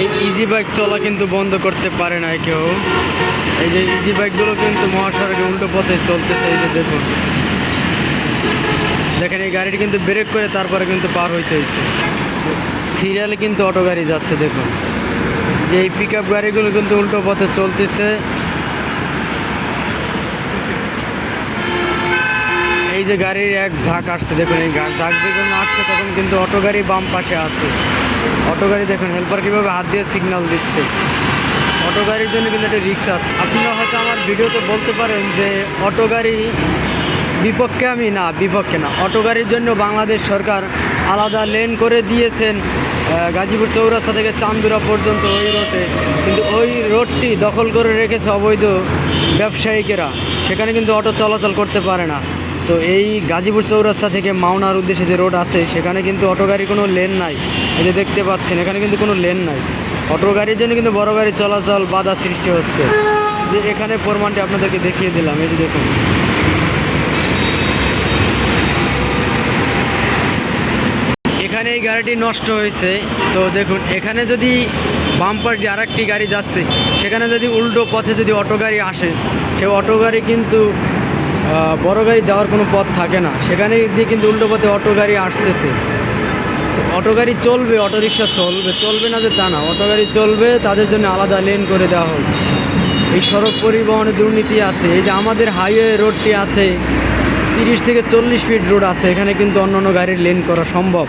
এই easy bike চলা কিন্তু বন্ধ করতে পারে না কেউ। এই যে ইজি বাইকগুলো কিন্তু মহাসড়কে উল্টো পথে চলতেছে, এই যে দেখুন। দেখেন, এই গাড়িটি কিন্তু ব্রেক করে তারপরে কিন্তু পার হইতে হয়েছে সিরিয়ালে কিন্তু অটো গাড়ি যাচ্ছে, দেখুন। যে এই পিক গাড়িগুলো কিন্তু উল্টো পথে চলতেছে। এই যে গাড়ির এক ঝাঁক আসছে, দেখুন, এই ঝাঁক যখন আসছে তখন কিন্তু অটো গাড়ি বাম পাশে আছে। অটো গাড়ি দেখুন হেল্পার কীভাবে হাত দিয়ে সিগন্যাল দিচ্ছে। অটো গাড়ির জন্য কিন্তু একটা রিক্স আছে। আপনারা হয়তো আমার ভিডিওতে বলতে পারেন যে অটো গাড়ি বিপক্ষে আমি না, বিপক্ষে না। অটো গাড়ির জন্য বাংলাদেশ সরকার আলাদা লেন করে দিয়েছেন গাজীপুর চৌরাস্তা থেকে চান্দুরা পর্যন্ত ওই রোডে কিন্তু ওই রোডটি দখল করে রেখেছে অবৈধ ব্যবসায়িকেরা। সেখানে কিন্তু অটো চলাচল করতে পারে না। তো এই গাজীপুর চৌরাস্তা থেকে মাওনার উদ্দেশ্যে যে রোড আছে, সেখানে কিন্তু অটো গাড়ি কোনো লেন নাই। এই যে দেখতে পাচ্ছেন, এখানে কিন্তু কোনো লেন নাই। অটো গাড়ির জন্য কিন্তু বড় গাড়ি চলাচল বাধা সৃষ্টি হচ্ছে। যে এখানে প্রমাণটি আপনাদেরকে দেখিয়ে দিলাম, এই যে দেখুন। এখানে এই গাড়িটি নষ্ট হয়েছে। তো দেখুন, এখানে যদি বাম্পার যে আরেকটি গাড়ি যাচ্ছে, সেখানে যদি উল্টো পথে যদি অটো গাড়ি আসে, সে অটো গাড়ি কিন্তু বড় গাড়ি যাওয়ার কোনো পথ থাকে না। সেখানে দিয়ে কিন্তু উল্টো পথে অটো গাড়ি আসতেছে। অটো গাড়ি চলবে, অটো রিক্সা চলবে চলবে না যে তা না। অটো গাড়ি চলবে, তাদের জন্য আলাদা লেন করে দেওয়া হোক এই সড়ক পরিবহনে দুর্নীতি আছে, এই যে আমাদের হাইওয়ে রোডটি আছে, তিরিশ থেকে চল্লিশ ফিট রোড আছে, এখানে কিন্তু অন্য অন্য গাড়ির লেন করা সম্ভব।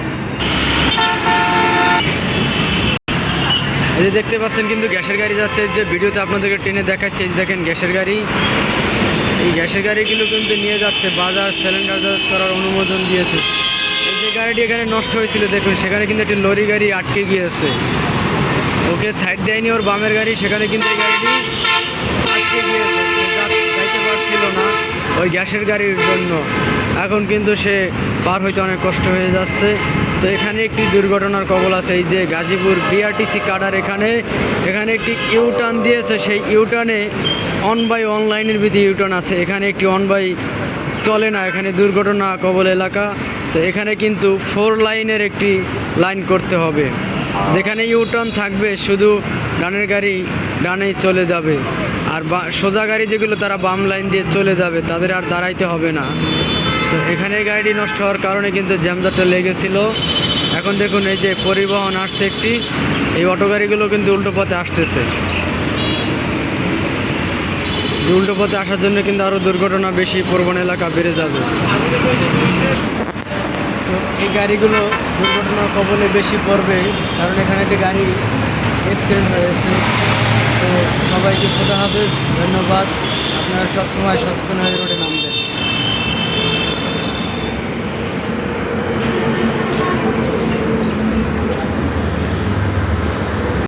এই যে দেখতে পাচ্ছেন কিন্তু গ্যাসের গাড়ি যাচ্ছে যে ভিডিওতে আপনাদেরকে টেনে দেখাচ্ছে, এই দেখেন গ্যাসের গাড়ি। এই গ্যাসের গাড়িগুলো কিন্তু নিয়ে যাচ্ছে বাজার সিলিন্ডার করার অনুমোদন দিয়েছে। এই যে গাড়িটি এখানে নষ্ট হয়েছিল, দেখুন, সেখানে কিন্তু একটি লরি গাড়ি আটকে গিয়েছে। ওকে সাইড দেয়নি ওর বামের গাড়ি, সেখানে কিন্তু এই গাড়িটি আটকে গিয়েছে। যাইতে পারছিল না ওই গ্যাসের গাড়ির জন্য। এখন কিন্তু সে পার হইতে অনেক কষ্ট হয়ে যাচ্ছে। তো এখানে একটি দুর্ঘটনার কবল আছে, এই যে গাজীপুর বিআরটিসি কাডার এখানে এখানে একটি ইউটার্ন দিয়েছে, সেই ইউটার্নে অন বাই অনলাইনের ভিত্তি ইউটার্ন আছে। এখানে একটি অন বাই চলে না, এখানে দুর্ঘটনা কবল এলাকা। তো এখানে কিন্তু ফোর লাইনের একটি লাইন করতে হবে। যেখানে ইউটার্ন থাকবে, শুধু ডানের গাড়ি ডানেই চলে যাবে। আর সোজা গাড়ি যেগুলো, তারা বাম লাইন দিয়ে চলে যাবে, তাদের আর দাঁড়াইতে হবে না। তো এখানে গাড়িটি নষ্ট হওয়ার কারণে কিন্তু জ্যামজটটা লেগেছিল। এখন দেখুন এই যে পরিবহন আসছে একটি, এই অটো গাড়িগুলো কিন্তু উল্টো পথে আসতেছে। উল্টো পথে আসার জন্য কিন্তু আরও দুর্ঘটনা বেশি প্রবণ এলাকা বেড়ে যাবে। তো এই গাড়িগুলো দুর্ঘটনার কবলে বেশি পড়বে, কারণ এখানে একটি গাড়ি অ্যাক্সিডেন্ট হয়েছে। তো সবাইকে খোদা হাফেজ, ধন্যবাদ। আপনারা সবসময় সচেতন হয়ে রোডে নামবেন